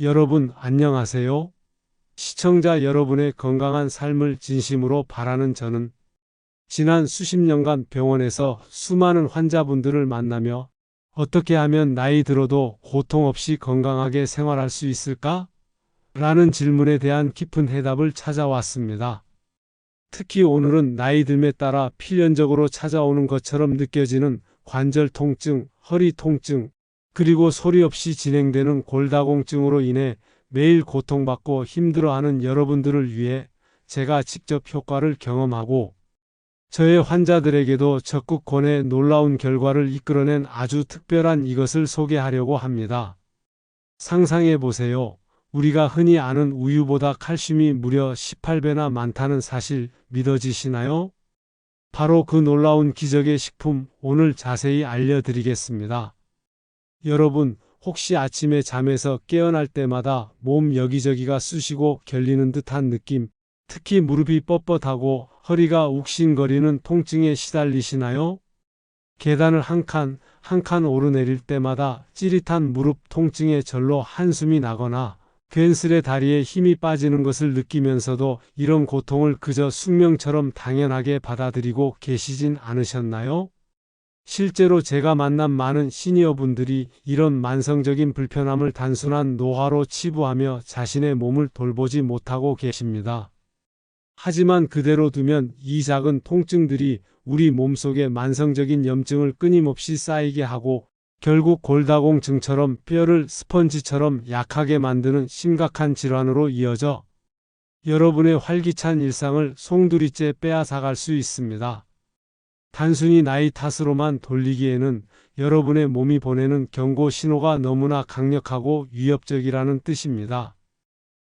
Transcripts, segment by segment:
여러분 안녕하세요. 시청자 여러분의 건강한 삶을 진심으로 바라는 저는 지난 수십 년간 병원에서 수많은 환자분들을 만나며 어떻게 하면 나이 들어도 고통 없이 건강하게 생활할 수 있을까? 라는 질문에 대한 깊은 해답을 찾아왔습니다. 특히 오늘은 나이 듦에 따라 필연적으로 찾아오는 것처럼 느껴지는 관절 통증, 허리 통증, 그리고 소리 없이 진행되는 골다공증으로 인해 매일 고통받고 힘들어하는 여러분들을 위해 제가 직접 효과를 경험하고 저의 환자들에게도 적극 권해 놀라운 결과를 이끌어낸 아주 특별한 이것을 소개하려고 합니다. 상상해 보세요. 우리가 흔히 아는 우유보다 칼슘이 무려 18배나 많다는 사실 믿어지시나요? 바로 그 놀라운 기적의 식품 오늘 자세히 알려드리겠습니다. 여러분, 혹시 아침에 잠에서 깨어날 때마다 몸 여기저기가 쑤시고 결리는 듯한 느낌, 특히 무릎이 뻣뻣하고 허리가 욱신거리는 통증에 시달리시나요? 계단을 한 칸, 한 칸 오르내릴 때마다 찌릿한 무릎 통증에 절로 한숨이 나거나 괜스레 다리에 힘이 빠지는 것을 느끼면서도 이런 고통을 그저 숙명처럼 당연하게 받아들이고 계시진 않으셨나요? 실제로 제가 만난 많은 시니어분들이 이런 만성적인 불편함을 단순한 노화로 치부하며 자신의 몸을 돌보지 못하고 계십니다. 하지만 그대로 두면 이 작은 통증들이 우리 몸속에 만성적인 염증을 끊임없이 쌓이게 하고 결국 골다공증처럼 뼈를 스펀지처럼 약하게 만드는 심각한 질환으로 이어져 여러분의 활기찬 일상을 송두리째 빼앗아갈 수 있습니다. 단순히 나이 탓으로만 돌리기에는 여러분의 몸이 보내는 경고 신호가 너무나 강력하고 위협적이라는 뜻입니다.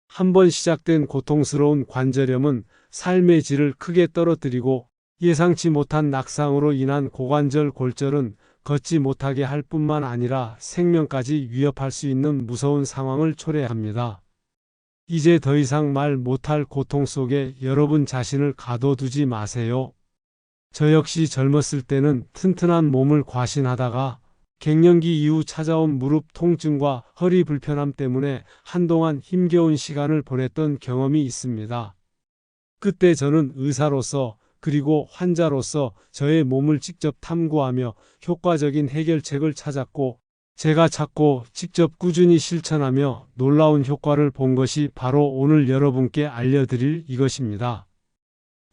한번 시작된 고통스러운 관절염은 삶의 질을 크게 떨어뜨리고 예상치 못한 낙상으로 인한 고관절 골절은 걷지 못하게 할 뿐만 아니라 생명까지 위협할 수 있는 무서운 상황을 초래합니다. 이제 더 이상 말 못할 고통 속에 여러분 자신을 가둬두지 마세요. 저 역시 젊었을 때는 튼튼한 몸을 과신하다가 갱년기 이후 찾아온 무릎 통증과 허리 불편함 때문에 한동안 힘겨운 시간을 보냈던 경험이 있습니다. 그때 저는 의사로서 그리고 환자로서 저의 몸을 직접 탐구하며 효과적인 해결책을 찾았고 제가 찾고 직접 꾸준히 실천하며 놀라운 효과를 본 것이 바로 오늘 여러분께 알려드릴 이것입니다.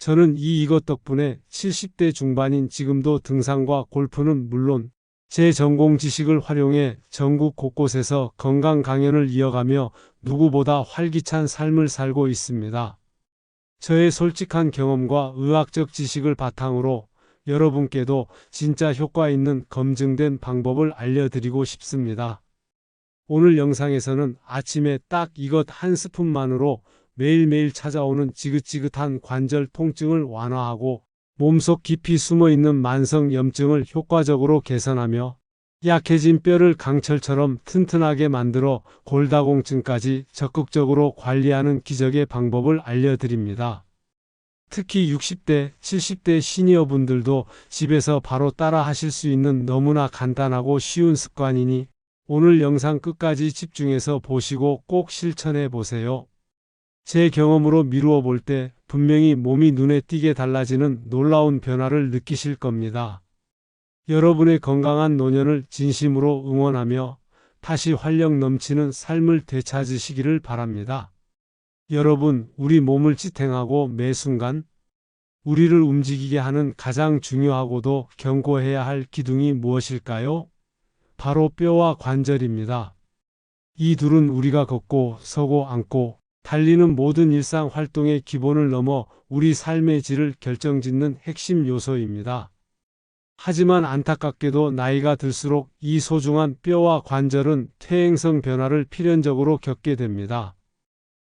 저는 이 이것 덕분에 70대 중반인 지금도 등산과 골프는 물론 제 전공 지식을 활용해 전국 곳곳에서 건강 강연을 이어가며 누구보다 활기찬 삶을 살고 있습니다. 저의 솔직한 경험과 의학적 지식을 바탕으로 여러분께도 진짜 효과 있는 검증된 방법을 알려드리고 싶습니다. 오늘 영상에서는 아침에 딱 이것 한 스푼만으로 매일매일 찾아오는 지긋지긋한 관절 통증을 완화하고 몸속 깊이 숨어 있는 만성 염증을 효과적으로 개선하며 약해진 뼈를 강철처럼 튼튼하게 만들어 골다공증까지 적극적으로 관리하는 기적의 방법을 알려드립니다. 특히 60대, 70대 시니어분들도 집에서 바로 따라 하실 수 있는 너무나 간단하고 쉬운 습관이니 오늘 영상 끝까지 집중해서 보시고 꼭 실천해 보세요. 제 경험으로 미루어 볼 때 분명히 몸이 눈에 띄게 달라지는 놀라운 변화를 느끼실 겁니다. 여러분의 건강한 노년을 진심으로 응원하며 다시 활력 넘치는 삶을 되찾으시기를 바랍니다. 여러분, 우리 몸을 지탱하고 매 순간 우리를 움직이게 하는 가장 중요하고도 경고해야 할 기둥이 무엇일까요? 바로 뼈와 관절입니다. 이 둘은 우리가 걷고 서고 앉고 달리는 모든 일상 활동의 기본을 넘어 우리 삶의 질을 결정짓는 핵심 요소입니다. 하지만 안타깝게도 나이가 들수록 이 소중한 뼈와 관절은 퇴행성 변화를 필연적으로 겪게 됩니다.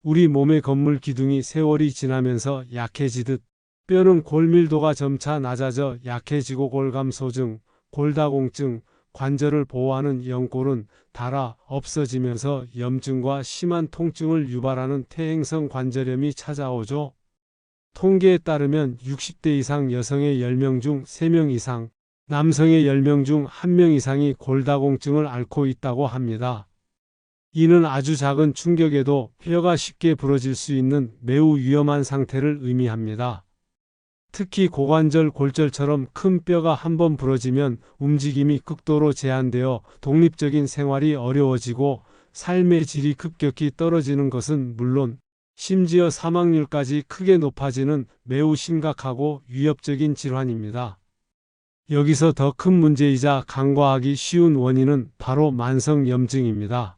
우리 몸의 건물 기둥이 세월이 지나면서 약해지듯 뼈는 골밀도가 점차 낮아져 약해지고 골감소증, 골다공증, 관절을 보호하는 연골은 닳아 없어지면서 염증과 심한 통증을 유발하는 퇴행성 관절염이 찾아오죠. 통계에 따르면 60대 이상 여성의 10명 중 3명 이상, 남성의 10명 중 1명 이상이 골다공증을 앓고 있다고 합니다. 이는 아주 작은 충격에도 뼈가 쉽게 부러질 수 있는 매우 위험한 상태를 의미합니다. 특히 고관절 골절처럼 큰 뼈가 한번 부러지면 움직임이 극도로 제한되어 독립적인 생활이 어려워지고 삶의 질이 급격히 떨어지는 것은 물론 심지어 사망률까지 크게 높아지는 매우 심각하고 위협적인 질환입니다. 여기서 더 큰 문제이자 간과하기 쉬운 원인은 바로 만성염증입니다.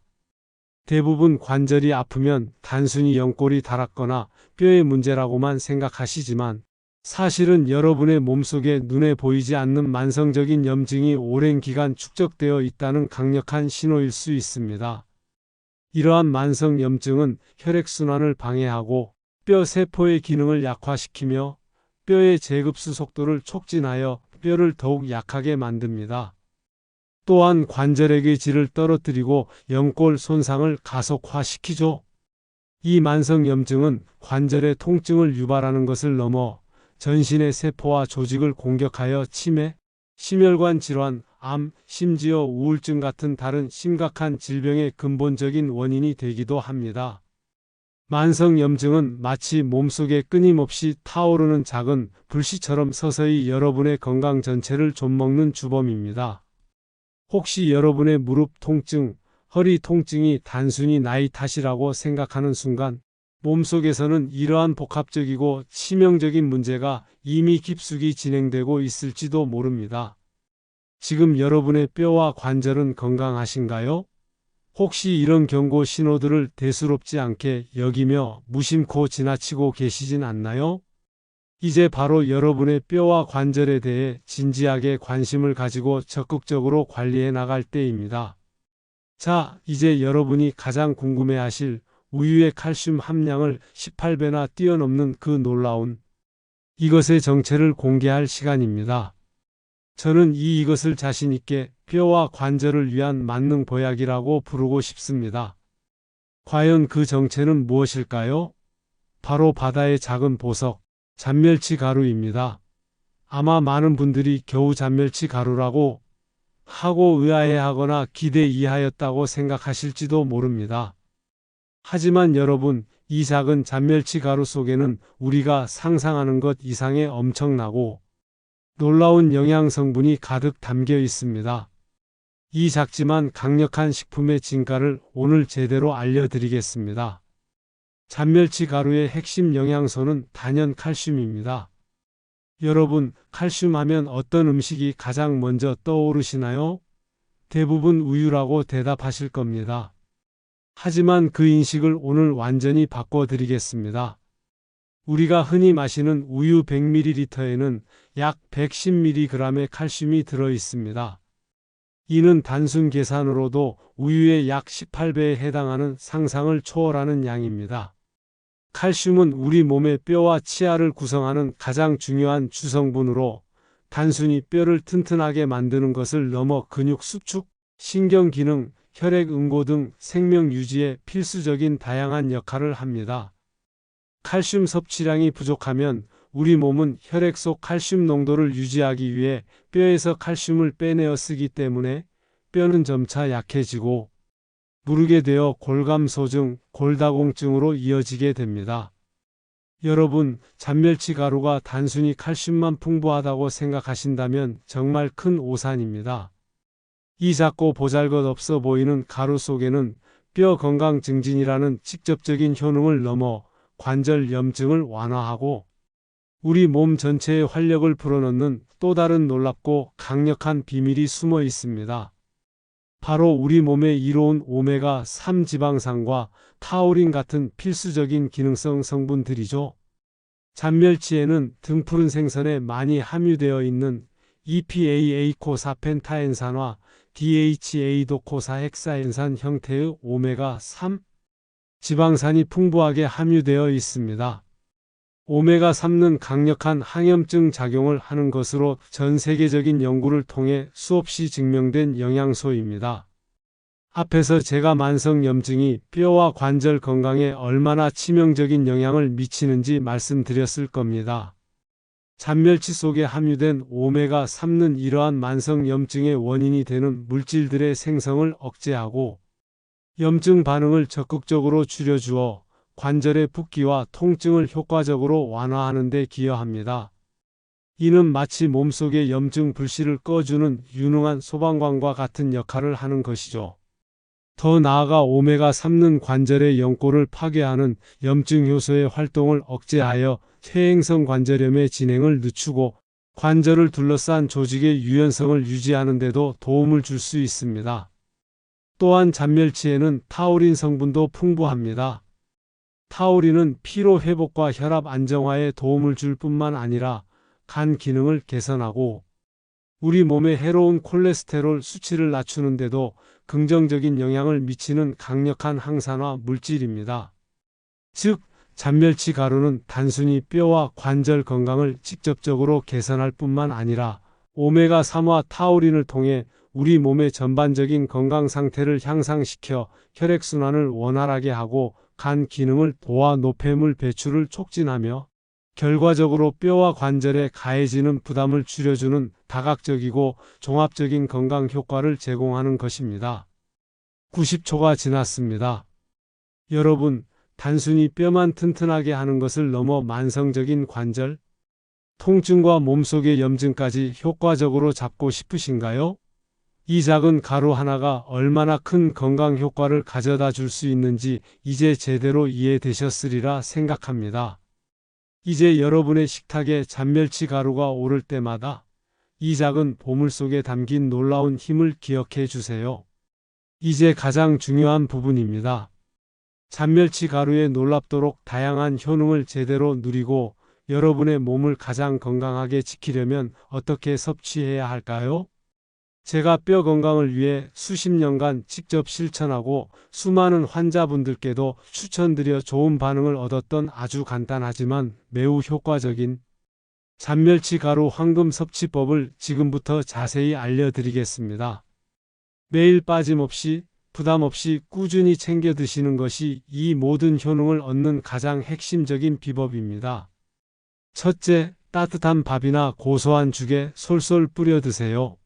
대부분 관절이 아프면 단순히 연골이 닳았거나 뼈의 문제라고만 생각하시지만 사실은 여러분의 몸속에 눈에 보이지 않는 만성적인 염증이 오랜 기간 축적되어 있다는 강력한 신호일 수 있습니다. 이러한 만성 염증은 혈액순환을 방해하고 뼈 세포의 기능을 약화시키며 뼈의 재급수 속도를 촉진하여 뼈를 더욱 약하게 만듭니다. 또한 관절액의 질을 떨어뜨리고 연골 손상을 가속화시키죠. 이 만성 염증은 관절의 통증을 유발하는 것을 넘어 전신의 세포와 조직을 공격하여 치매, 심혈관 질환, 암, 심지어 우울증 같은 다른 심각한 질병의 근본적인 원인이 되기도 합니다. 만성염증은 마치 몸속에 끊임없이 타오르는 작은 불씨처럼 서서히 여러분의 건강 전체를 좀먹는 주범입니다. 혹시 여러분의 무릎 통증, 허리 통증이 단순히 나이 탓이라고 생각하는 순간 몸속에서는 이러한 복합적이고 치명적인 문제가 이미 깊숙이 진행되고 있을지도 모릅니다. 지금 여러분의 뼈와 관절은 건강하신가요? 혹시 이런 경고 신호들을 대수롭지 않게 여기며 무심코 지나치고 계시진 않나요? 이제 바로 여러분의 뼈와 관절에 대해 진지하게 관심을 가지고 적극적으로 관리해 나갈 때입니다. 자, 이제 여러분이 가장 궁금해 하실 우유의 칼슘 함량을 18배나 뛰어넘는 그 놀라운 이것의 정체를 공개할 시간입니다. 저는 이 이것을 자신있게 뼈와 관절을 위한 만능 보약이라고 부르고 싶습니다. 과연 그 정체는 무엇일까요? 바로 바다의 작은 보석, 잔멸치 가루입니다. 아마 많은 분들이 겨우 잔멸치 가루라고 하고 의아해하거나 기대 이하였다고 생각하실지도 모릅니다. 하지만 여러분, 이 작은 잔멸치 가루 속에는 우리가 상상하는 것 이상의 엄청나고 놀라운 영양 성분이 가득 담겨 있습니다. 이 작지만 강력한 식품의 진가를 오늘 제대로 알려드리겠습니다. 잔멸치 가루의 핵심 영양소는 단연 칼슘입니다. 여러분, 칼슘 하면 어떤 음식이 가장 먼저 떠오르시나요? 대부분 우유라고 대답하실 겁니다. 하지만 그 인식을 오늘 완전히 바꿔드리겠습니다. 우리가 흔히 마시는 우유 100ml에는 약 110mg의 칼슘이 들어 있습니다. 이는 단순 계산으로도 우유의 약 18배에 해당하는 상상을 초월하는 양입니다. 칼슘은 우리 몸의 뼈와 치아를 구성하는 가장 중요한 주성분으로 단순히 뼈를 튼튼하게 만드는 것을 넘어 근육 수축, 신경 기능, 혈액 응고 등 생명 유지에 필수적인 다양한 역할을 합니다. 칼슘 섭취량이 부족하면 우리 몸은 혈액 속 칼슘 농도를 유지하기 위해 뼈에서 칼슘을 빼내어 쓰기 때문에 뼈는 점차 약해지고 무르게 되어 골감소증, 골다공증으로 이어지게 됩니다. 여러분, 잔멸치 가루가 단순히 칼슘만 풍부하다고 생각하신다면 정말 큰 오산입니다. 이 작고 보잘것 없어 보이는 가루 속에는 뼈 건강 증진이라는 직접적인 효능을 넘어 관절 염증을 완화하고 우리 몸 전체에 활력을 불어넣는 또 다른 놀랍고 강력한 비밀이 숨어 있습니다. 바로 우리 몸에 이로운 오메가 3 지방산과 타우린 같은 필수적인 기능성 성분들이죠. 잔멸치에는 등푸른 생선에 많이 함유되어 있는 EPA-에이코사펜타엔산화 DHA-도 코사헥사엔산 형태의 오메가3 지방산이 풍부하게 함유되어 있습니다. 오메가3는 강력한 항염증 작용을 하는 것으로 전 세계적인 연구를 통해 수없이 증명된 영양소입니다. 앞에서 제가 만성염증이 뼈와 관절 건강에 얼마나 치명적인 영향을 미치는지 말씀드렸을 겁니다. 잔멸치 속에 함유된 오메가3는 이러한 만성염증의 원인이 되는 물질들의 생성을 억제하고 염증 반응을 적극적으로 줄여주어 관절의 붓기와 통증을 효과적으로 완화하는 데 기여합니다. 이는 마치 몸속의 염증 불씨를 꺼주는 유능한 소방관과 같은 역할을 하는 것이죠. 더 나아가 오메가3는 관절의 연골을 파괴하는 염증 효소의 활동을 억제하여 퇴행성 관절염의 진행을 늦추고 관절을 둘러싼 조직의 유연성을 유지하는 데도 도움을 줄 수 있습니다. 또한 잔멸치에는 타우린 성분도 풍부합니다. 타우린은 피로 회복과 혈압 안정화에 도움을 줄 뿐만 아니라 간 기능을 개선하고 우리 몸에 해로운 콜레스테롤 수치를 낮추는데도 긍정적인 영향을 미치는 강력한 항산화 물질입니다. 즉, 잔멸치 가루는 단순히 뼈와 관절 건강을 직접적으로 개선할 뿐만 아니라 오메가3와 타우린을 통해 우리 몸의 전반적인 건강 상태를 향상시켜 혈액순환을 원활하게 하고 간 기능을 도와 노폐물 배출을 촉진하며 결과적으로 뼈와 관절에 가해지는 부담을 줄여주는 다각적이고 종합적인 건강 효과를 제공하는 것입니다. 90초가 지났습니다. 여러분, 단순히 뼈만 튼튼하게 하는 것을 넘어 만성적인 관절, 통증과 몸속의 염증까지 효과적으로 잡고 싶으신가요? 이 작은 가루 하나가 얼마나 큰 건강 효과를 가져다 줄 수 있는지 이제 제대로 이해되셨으리라 생각합니다. 이제 여러분의 식탁에 잔멸치 가루가 오를 때마다 이 작은 보물 속에 담긴 놀라운 힘을 기억해 주세요. 이제 가장 중요한 부분입니다. 잔멸치 가루의 놀랍도록 다양한 효능을 제대로 누리고 여러분의 몸을 가장 건강하게 지키려면 어떻게 섭취해야 할까요? 제가 뼈 건강을 위해 수십 년간 직접 실천하고 수많은 환자분들께도 추천드려 좋은 반응을 얻었던 아주 간단하지만 매우 효과적인 잔멸치 가루 황금 섭취법을 지금부터 자세히 알려드리겠습니다. 매일 빠짐없이 부담 없이 꾸준히 챙겨 드시는 것이 이 모든 효능을 얻는 가장 핵심적인 비법입니다. 첫째, 따뜻한 밥이나 고소한 죽에 솔솔 뿌려 드세요.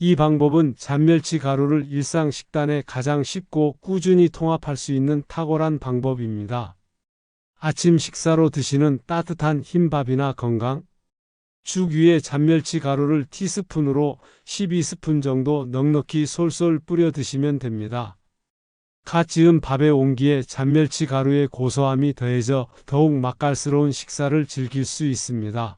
이 방법은 잔멸치 가루를 일상 식단에 가장 쉽고 꾸준히 통합할 수 있는 탁월한 방법입니다. 아침 식사로 드시는 따뜻한 흰밥이나 건강, 죽 위에 잔멸치 가루를 티스푼으로 12스푼 정도 넉넉히 솔솔 뿌려 드시면 됩니다. 갓 지은 밥의 온기에 잔멸치 가루의 고소함이 더해져 더욱 맛깔스러운 식사를 즐길 수 있습니다.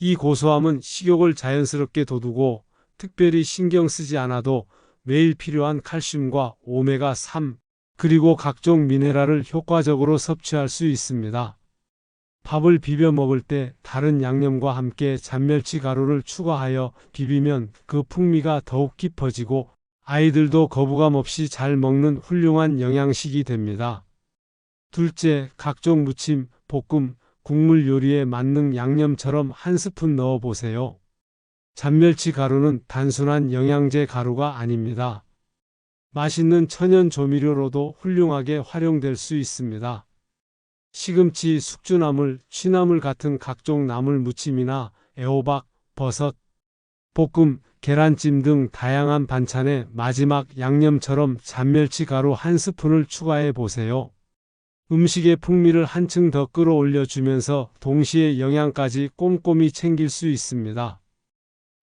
이 고소함은 식욕을 자연스럽게 돋우고 특별히 신경 쓰지 않아도 매일 필요한 칼슘과 오메가3 그리고 각종 미네랄을 효과적으로 섭취할 수 있습니다. 밥을 비벼 먹을 때 다른 양념과 함께 잔멸치 가루를 추가하여 비비면 그 풍미가 더욱 깊어지고 아이들도 거부감 없이 잘 먹는 훌륭한 영양식이 됩니다. 둘째, 각종 무침, 볶음, 국물 요리에 맞는 양념처럼 한 스푼 넣어 보세요. 잔멸치 가루는 단순한 영양제 가루가 아닙니다. 맛있는 천연 조미료로도 훌륭하게 활용될 수 있습니다. 시금치, 숙주나물, 취나물 같은 각종 나물 무침이나 애호박, 버섯, 볶음, 계란찜 등 다양한 반찬에 마지막 양념처럼 잔멸치 가루 한 스푼을 추가해 보세요. 음식의 풍미를 한층 더 끌어올려 주면서 동시에 영양까지 꼼꼼히 챙길 수 있습니다.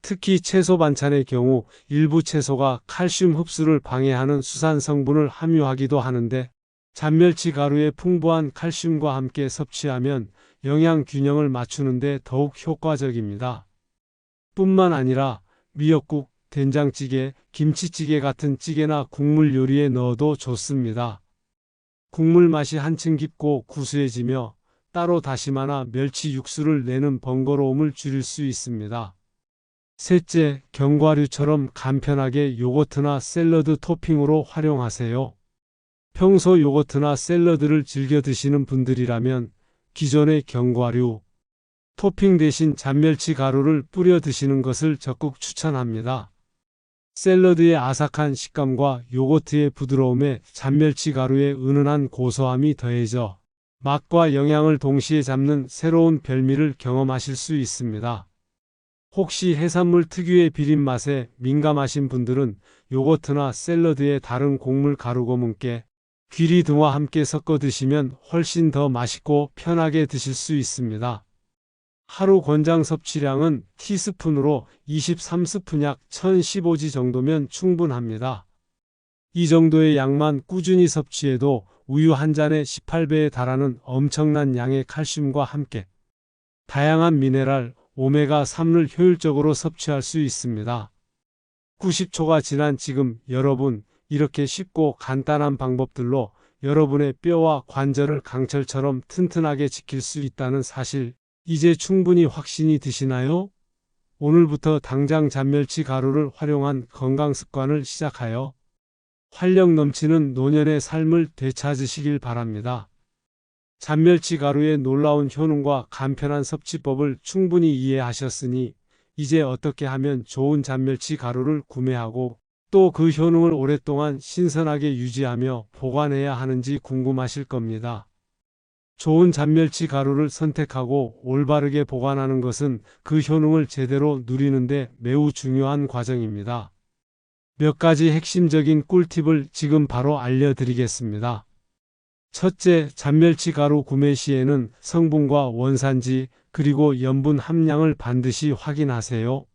특히 채소 반찬의 경우 일부 채소가 칼슘 흡수를 방해하는 수산 성분을 함유하기도 하는데 잔멸치 가루의 풍부한 칼슘과 함께 섭취하면 영양 균형을 맞추는데 더욱 효과적입니다. 뿐만 아니라 미역국, 된장찌개, 김치찌개 같은 찌개나 국물 요리에 넣어도 좋습니다. 국물 맛이 한층 깊고 구수해지며 따로 다시마나 멸치 육수를 내는 번거로움을 줄일 수 있습니다. 셋째, 견과류처럼 간편하게 요거트나 샐러드 토핑으로 활용하세요. 평소 요거트나 샐러드를 즐겨 드시는 분들이라면 기존의 견과류, 토핑 대신 잔멸치 가루를 뿌려 드시는 것을 적극 추천합니다. 샐러드의 아삭한 식감과 요거트의 부드러움에 잔멸치 가루의 은은한 고소함이 더해져 맛과 영양을 동시에 잡는 새로운 별미를 경험하실 수 있습니다. 혹시 해산물 특유의 비린 맛에 민감하신 분들은 요거트나 샐러드에 다른 곡물 가루 고문께 귀리 등과 함께 섞어 드시면 훨씬 더 맛있고 편하게 드실 수 있습니다. 하루 권장 섭취량은 티스푼으로 23스푼 약 1015지 정도면 충분합니다. 이 정도의 양만 꾸준히 섭취해도 우유 한 잔에 18배에 달하는 엄청난 양의 칼슘과 함께 다양한 미네랄, 오메가3를 효율적으로 섭취할 수 있습니다. 90초가 지난 지금 여러분 이렇게 쉽고 간단한 방법들로 여러분의 뼈와 관절을 강철처럼 튼튼하게 지킬 수 있다는 사실 이제 충분히 확신이 드시나요? 오늘부터 당장 잔멸치 가루를 활용한 건강 습관을 시작하여 활력 넘치는 노년의 삶을 되찾으시길 바랍니다. 잔멸치 가루의 놀라운 효능과 간편한 섭취법을 충분히 이해하셨으니 이제 어떻게 하면 좋은 잔멸치 가루를 구매하고 또 그 효능을 오랫동안 신선하게 유지하며 보관해야 하는지 궁금하실 겁니다. 좋은 잔멸치 가루를 선택하고 올바르게 보관하는 것은 그 효능을 제대로 누리는데 매우 중요한 과정입니다. 몇 가지 핵심적인 꿀팁을 지금 바로 알려드리겠습니다. 첫째, 잔멸치 가루 구매 시에는 성분과 원산지 그리고 염분 함량을 반드시 확인하세요.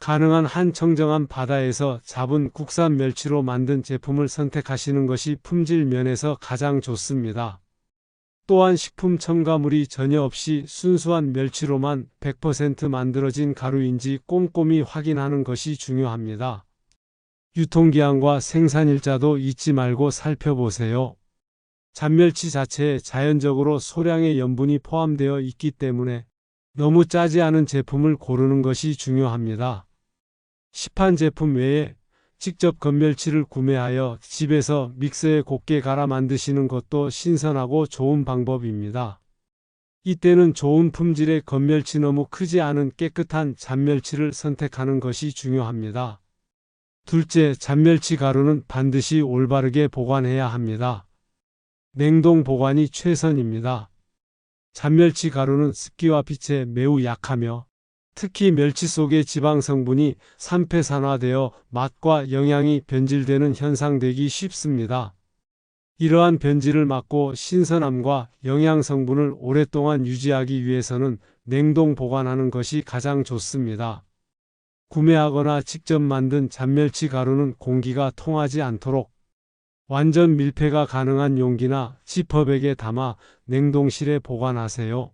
가능한 한 청정한 바다에서 잡은 국산 멸치로 만든 제품을 선택하시는 것이 품질 면에서 가장 좋습니다. 또한 식품 첨가물이 전혀 없이 순수한 멸치로만 100% 만들어진 가루인지 꼼꼼히 확인하는 것이 중요합니다. 유통기한과 생산일자도 잊지 말고 살펴보세요. 잔멸치 자체에 자연적으로 소량의 염분이 포함되어 있기 때문에 너무 짜지 않은 제품을 고르는 것이 중요합니다. 시판 제품 외에 직접 건멸치를 구매하여 집에서 믹서에 곱게 갈아 만드시는 것도 신선하고 좋은 방법입니다. 이때는 좋은 품질의 건멸치 너무 크지 않은 깨끗한 잔멸치를 선택하는 것이 중요합니다. 둘째, 잔멸치 가루는 반드시 올바르게 보관해야 합니다. 냉동 보관이 최선입니다. 잔멸치 가루는 습기와 빛에 매우 약하며 특히 멸치 속의 지방 성분이 산패산화되어 맛과 영양이 변질되는 현상되기 쉽습니다. 이러한 변질을 막고 신선함과 영양 성분을 오랫동안 유지하기 위해서는 냉동 보관하는 것이 가장 좋습니다. 구매하거나 직접 만든 잔멸치 가루는 공기가 통하지 않도록 완전 밀폐가 가능한 용기나 지퍼백에 담아 냉동실에 보관하세요.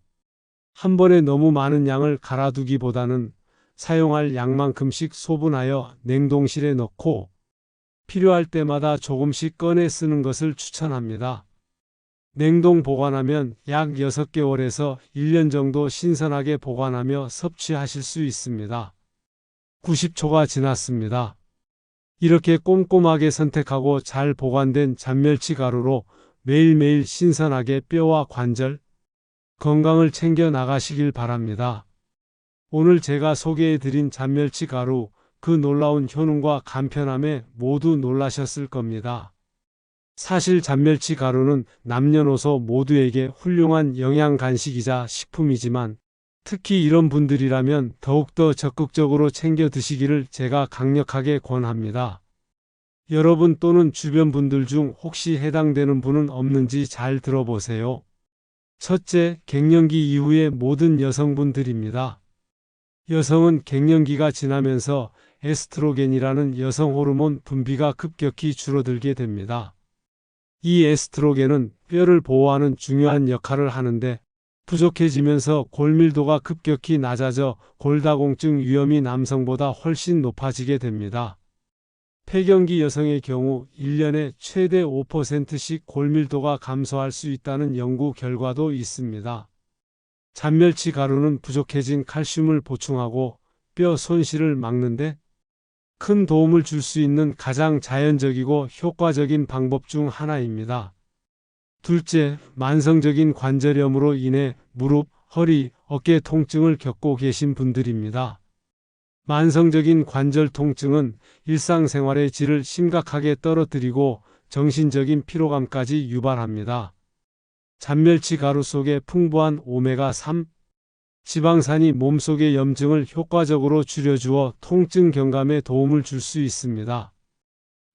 한 번에 너무 많은 양을 갈아두기보다는 사용할 양만큼씩 소분하여 냉동실에 넣고 필요할 때마다 조금씩 꺼내 쓰는 것을 추천합니다. 냉동 보관하면 약 6개월에서 1년 정도 신선하게 보관하며 섭취하실 수 있습니다. 90초가 지났습니다. 이렇게 꼼꼼하게 선택하고 잘 보관된 잔멸치 가루로 매일매일 신선하게 뼈와 관절, 건강을 챙겨 나가시길 바랍니다. 오늘 제가 소개해 드린 잔멸치 가루, 그 놀라운 효능과 간편함에 모두 놀라셨을 겁니다. 사실 잔멸치 가루는 남녀노소 모두에게 훌륭한 영양 간식이자 식품이지만 특히 이런 분들이라면 더욱더 적극적으로 챙겨 드시기를 제가 강력하게 권합니다. 여러분 또는 주변 분들 중 혹시 해당되는 분은 없는지 잘 들어보세요. 첫째, 갱년기 이후의 모든 여성분들입니다. 여성은 갱년기가 지나면서 에스트로겐이라는 여성 호르몬 분비가 급격히 줄어들게 됩니다. 이 에스트로겐은 뼈를 보호하는 중요한 역할을 하는데 부족해지면서 골밀도가 급격히 낮아져 골다공증 위험이 남성보다 훨씬 높아지게 됩니다. 폐경기 여성의 경우 1년에 최대 5%씩 골밀도가 감소할 수 있다는 연구 결과도 있습니다. 잔멸치 가루는 부족해진 칼슘을 보충하고 뼈 손실을 막는데 큰 도움을 줄 수 있는 가장 자연적이고 효과적인 방법 중 하나입니다. 둘째, 만성적인 관절염으로 인해 무릎, 허리, 어깨 통증을 겪고 계신 분들입니다. 만성적인 관절 통증은 일상생활의 질을 심각하게 떨어뜨리고 정신적인 피로감까지 유발합니다. 잔멸치 가루 속에 풍부한 오메가3 지방산이 몸속의 염증을 효과적으로 줄여주어 통증 경감에 도움을 줄 수 있습니다.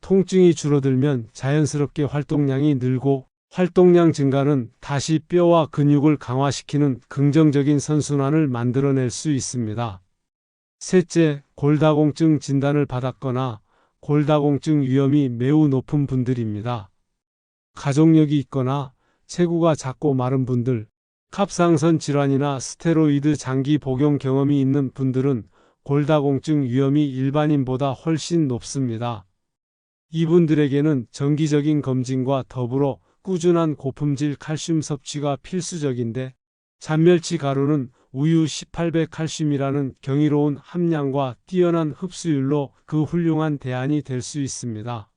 통증이 줄어들면 자연스럽게 활동량이 늘고 활동량 증가는 다시 뼈와 근육을 강화시키는 긍정적인 선순환을 만들어낼 수 있습니다. 셋째, 골다공증 진단을 받았거나 골다공증 위험이 매우 높은 분들입니다. 가족력이 있거나 체구가 작고 마른 분들, 갑상선 질환이나 스테로이드 장기 복용 경험이 있는 분들은 골다공증 위험이 일반인보다 훨씬 높습니다. 이분들에게는 정기적인 검진과 더불어 꾸준한 고품질 칼슘 섭취가 필수적인데 잔멸치 가루는 우유 18배 칼슘이라는 경이로운 함량과 뛰어난 흡수율로 그 훌륭한 대안이 될 수 있습니다.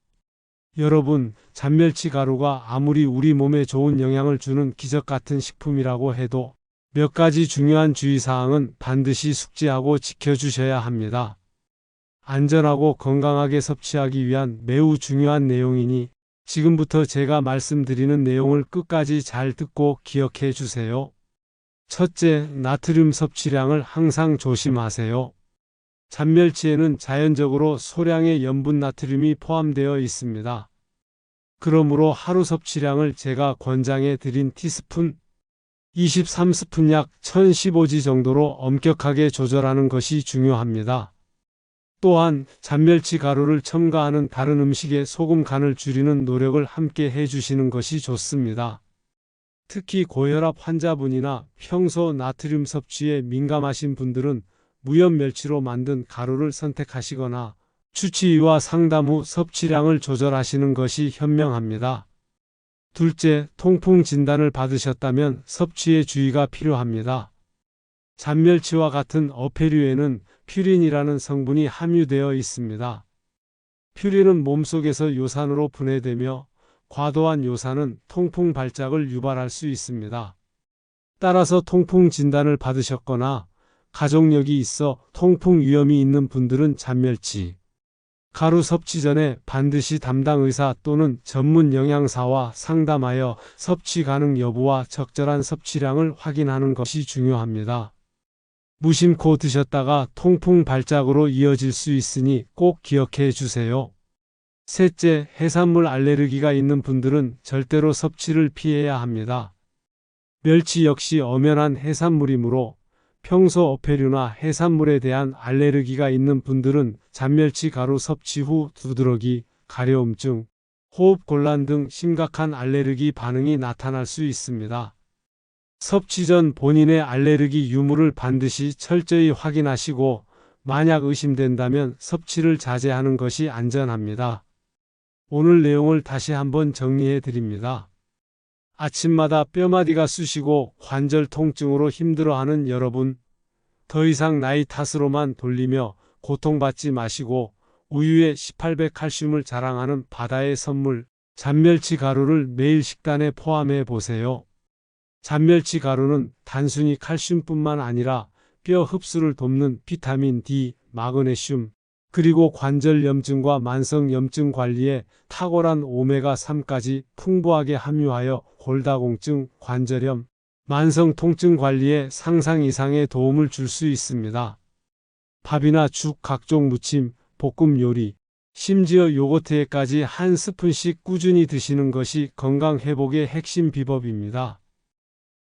여러분, 잔멸치 가루가 아무리 우리 몸에 좋은 영향을 주는 기적 같은 식품이라고 해도 몇 가지 중요한 주의사항은 반드시 숙지하고 지켜주셔야 합니다. 안전하고 건강하게 섭취하기 위한 매우 중요한 내용이니 지금부터 제가 말씀드리는 내용을 끝까지 잘 듣고 기억해 주세요. 첫째, 나트륨 섭취량을 항상 조심하세요. 잔멸치에는 자연적으로 소량의 염분 나트륨이 포함되어 있습니다. 그러므로 하루 섭취량을 제가 권장해 드린 티스푼 23스푼 약 1015지 정도로 엄격하게 조절하는 것이 중요합니다. 또한 잔멸치 가루를 첨가하는 다른 음식에 소금 간을 줄이는 노력을 함께 해주시는 것이 좋습니다. 특히 고혈압 환자분이나 평소 나트륨 섭취에 민감하신 분들은 무염 멸치로 만든 가루를 선택하시거나 추치의와 상담 후 섭취량을 조절하시는 것이 현명합니다. 둘째, 통풍 진단을 받으셨다면 섭취에 주의가 필요합니다. 잔멸치와 같은 어패류에는 퓨린이라는 성분이 함유되어 있습니다. 퓨린은 몸속에서 요산으로 분해되며 과도한 요산은 통풍 발작을 유발할 수 있습니다. 따라서 통풍 진단을 받으셨거나 가족력이 있어 통풍 위험이 있는 분들은 잔멸치, 가루 섭취 전에 반드시 담당 의사 또는 전문 영양사와 상담하여 섭취 가능 여부와 적절한 섭취량을 확인하는 것이 중요합니다. 무심코 드셨다가 통풍 발작으로 이어질 수 있으니 꼭 기억해 주세요. 셋째, 해산물 알레르기가 있는 분들은 절대로 섭취를 피해야 합니다. 멸치 역시 엄연한 해산물이므로 평소 어패류나 해산물에 대한 알레르기가 있는 분들은 잔멸치 가루 섭취 후 두드러기, 가려움증, 호흡 곤란 등 심각한 알레르기 반응이 나타날 수 있습니다. 섭취 전 본인의 알레르기 유무를 반드시 철저히 확인하시고 만약 의심된다면 섭취를 자제하는 것이 안전합니다. 오늘 내용을 다시 한번 정리해 드립니다. 아침마다 뼈마디가 쑤시고 관절 통증으로 힘들어하는 여러분, 더 이상 나이 탓으로만 돌리며 고통받지 마시고 우유에 18배 칼슘을 자랑하는 바다의 선물, 잔멸치 가루를 매일 식단에 포함해 보세요. 잔멸치 가루는 단순히 칼슘뿐만 아니라 뼈 흡수를 돕는 비타민 D, 마그네슘, 그리고 관절 염증과 만성 염증 관리에 탁월한 오메가3까지 풍부하게 함유하여 골다공증, 관절염, 만성 통증 관리에 상상 이상의 도움을 줄 수 있습니다. 밥이나 죽, 각종 무침, 볶음 요리, 심지어 요거트에까지 한 스푼씩 꾸준히 드시는 것이 건강 회복의 핵심 비법입니다.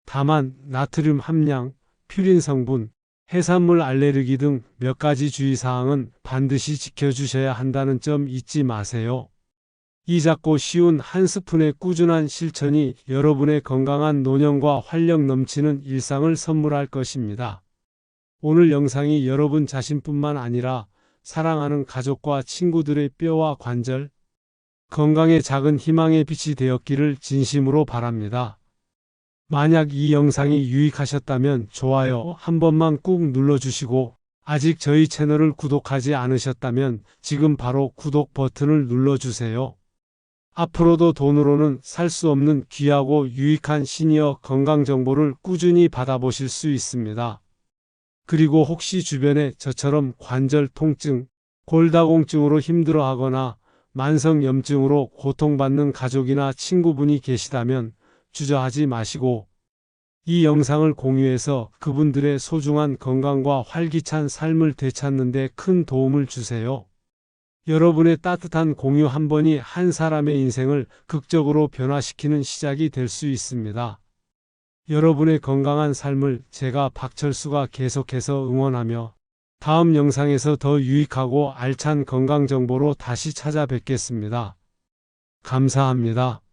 다만 나트륨 함량, 퓨린 성분, 해산물 알레르기 등 몇 가지 주의사항은 반드시 지켜주셔야 한다는 점 잊지 마세요. 이 작고 쉬운 한 스푼의 꾸준한 실천이 여러분의 건강한 노년과 활력 넘치는 일상을 선물할 것입니다. 오늘 영상이 여러분 자신뿐만 아니라 사랑하는 가족과 친구들의 뼈와 관절, 건강의 작은 희망의 빛이 되었기를 진심으로 바랍니다. 만약 이 영상이 유익하셨다면 좋아요 한 번만 꾹 눌러주시고 아직 저희 채널을 구독하지 않으셨다면 지금 바로 구독 버튼을 눌러주세요. 앞으로도 돈으로는 살 수 없는 귀하고 유익한 시니어 건강 정보를 꾸준히 받아보실 수 있습니다. 그리고 혹시 주변에 저처럼 관절 통증, 골다공증으로 힘들어하거나 만성염증으로 고통받는 가족이나 친구분이 계시다면 주저하지 마시고 이 영상을 공유해서 그분들의 소중한 건강과 활기찬 삶을 되찾는 데 큰 도움을 주세요. 여러분의 따뜻한 공유 한 번이 한 사람의 인생을 극적으로 변화시키는 시작이 될 수 있습니다. 여러분의 건강한 삶을 제가 박철수가 계속해서 응원하며 다음 영상에서 더 유익하고 알찬 건강 정보로 다시 찾아뵙겠습니다. 감사합니다.